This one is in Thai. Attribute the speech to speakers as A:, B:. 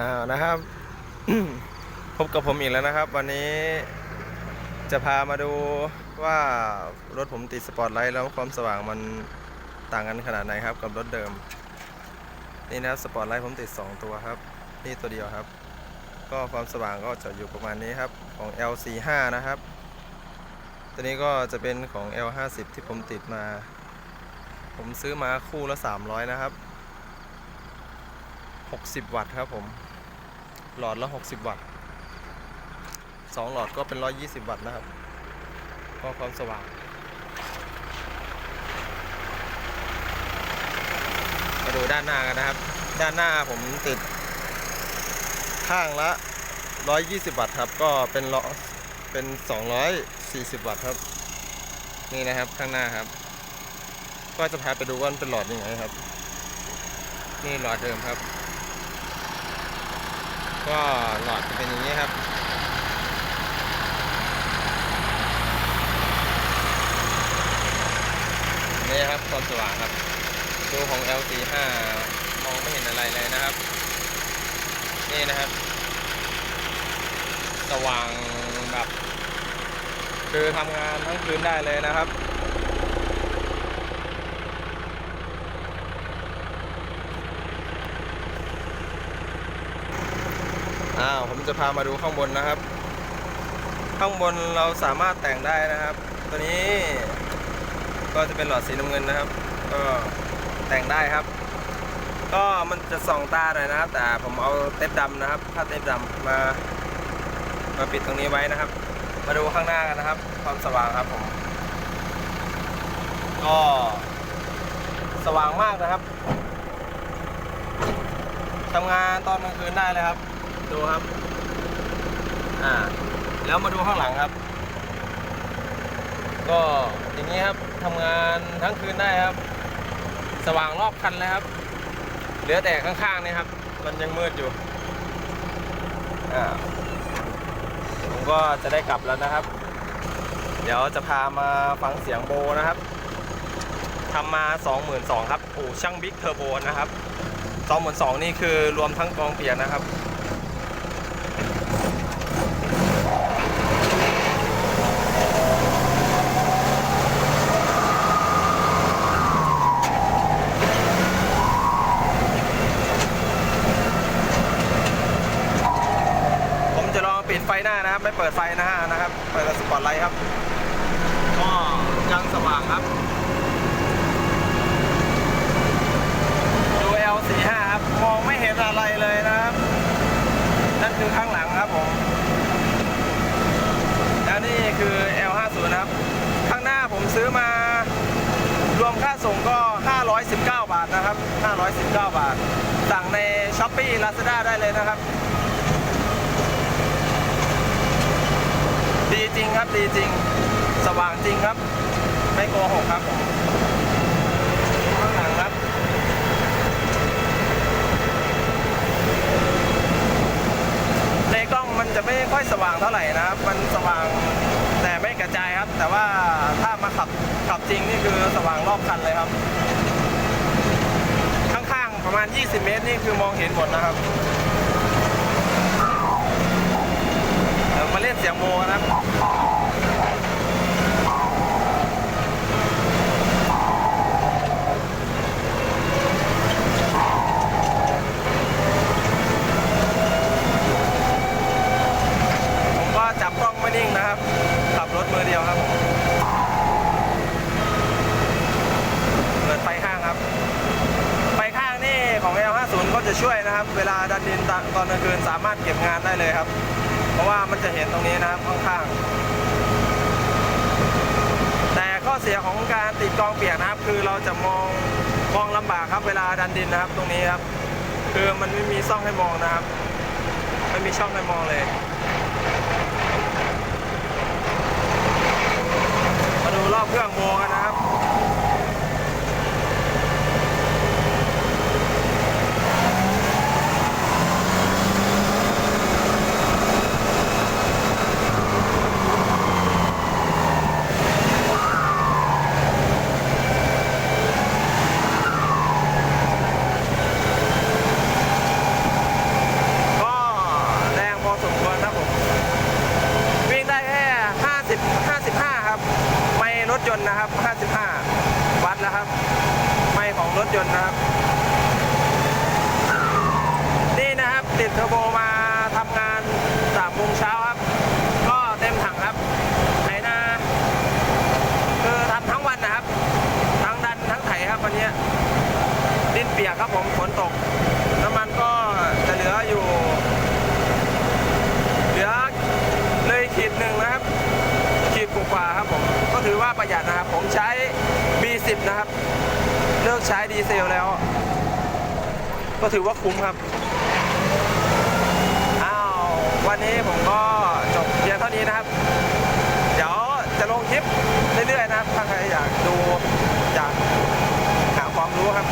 A: อ่านะครับ พบกับผมอีกแล้วนะครับ วันนี้จะพามาดูว่ารถผมติดสปอตไลท์แล้วความสว่างมันต่างกันขนาดไหนครับ กับรถเดิม นี่นะครับสปอตไลท์ผมติด 2 ตัวครับ นี่ตัวเดียวครับ ก็ความสว่างก็จะอยู่ประมาณนี้ครับของ L45 นะครับ ตัวนี้ก็จะเป็นของ L50 ที่ผมติดมา ผมซื้อมาคู่ละ 300 นะครับ 60 วัตต์ครับผม หลอดละ 60 วัตต์2หลอดก็เป็น 120 วัตต์นะครับ ก็ความสว่างมาดูด้านหน้ากันนะครับ ด้านหน้าผมติด ข้างละ 120 วัตต์ครับ ก็เป็นล้อเป็น 240 วัตต์ครับ นี่นะครับข้างหน้าครับ ก็จะพาไปดูว่ามันเป็นหลอดยังไงครับ นี่หลอดเดิมครับ ก็หลอดจะเป็นอย่างนี้ครับ นี่ครับความสว่างครับ ดูของ L45 มองไม่เห็นอะไรเลยนะครับ นี่นะครับ สว่างแบบ คือทำงานทั้งคืนได้เลยนะครับ อ้าวผมจะพามาดูข้างบนนะครับ ข้างบนเราสามารถแต่งได้นะครับ ตัวนี้ก็จะเป็นหลอดสีน้ำเงินนะครับ ก็แต่งได้ครับ ก็มันจะส่องตาหน่อยนะครับ แต่ผมเอาเต็ปดำนะครับผ้าเต็ปดำมามาปิดตรงนี้ไว้นะครับ มาดูข้างหน้ากันนะครับ ความสว่างครับผมก็สว่างมากนะครับทำงานตอนกลางคืนได้เลยครับ ดูครับ อ่า แล้วมาดูข้างหลังครับ ก็อย่างนี้ครับทำงานทั้งคืนได้ครับ สว่างรอบคันเลยครับ เหลือแต่ข้างๆนี่ครับ มันยังมืดอยู่ อ่า ผมก็จะได้กลับแล้วนะครับ เดี๋ยวจะพามาฟังเสียงโบนะครับทำมา 22,000ครับโอ้ช่างบิ๊กเทอร์โบนะครับ22,000นี่คือรวมทั้งกองเปียกนะครับ ผมจะลองปิดไฟหน้านะครับ ไม่ เปิดไฟหน้านะครับ เปิดสปอตไลท์ครับ ก็ยังสว่างครับ ดู L45 ครับ มองไม่เห็นอะไรเลยนะครับ นั่นคือข้างหลังครับผม แล้วนี่คือ L50 นะครับ ข้างหน้าผมซื้อมารวมค่าส่งก็ 519 บาทนะครับ 519 บาท สั่งใน s h อ p e e Lazada ได้เลยนะครับ ดีจริงครับ ดีจริง สว่างจริงครับ ไม่โกหกครับผมข้างหลังครับ ในกล้องมันจะไม่ค่อยสว่างเท่าไหร่นะครับ มันสว่างแต่ไม่กระจายครับ แต่ว่าถ้ามาขับขับจริงนี่คือสว่างรอบคันเลยครับ ข้างๆประมาณ 20 เมตรนี่คือมองเห็นหมดนะครับ เดี๋ยว มาเล่นเสียงโมกันนะครับผมก็จับกล้องไม่นิ่งนะครับ ขับรถมือเดียวครับผมเปิดไฟข้างครับ ไฟข้างนี่ของ L50 ก็จะช่วยนะครับ เวลาดันดินตอนกลางคืนสามารถเก็บงานได้เลยครับ เพราะว่ามันจะเห็นตรงนี้นะครับข้างๆ แต่ข้อเสียของการติดกองเปียกนะครับ คือเราจะมองมองลำบากครับเวลาดันดินนะครับ ตรงนี้ครับ คือมันไม่มีช่องให้มองนะครับ ไม่มีช่องให้มองเลย ยนต์นะครับ ใช้ดีเซลแล้ว ก็ถือว่าคุ้มครับ อ้าว วันนี้ผมก็จบเพียงเท่านี้นะครับ เดี๋ยวจะลงคลิปเรื่อยๆนะครับ ถ้าใครอยากดูอยากหาความรู้ครับ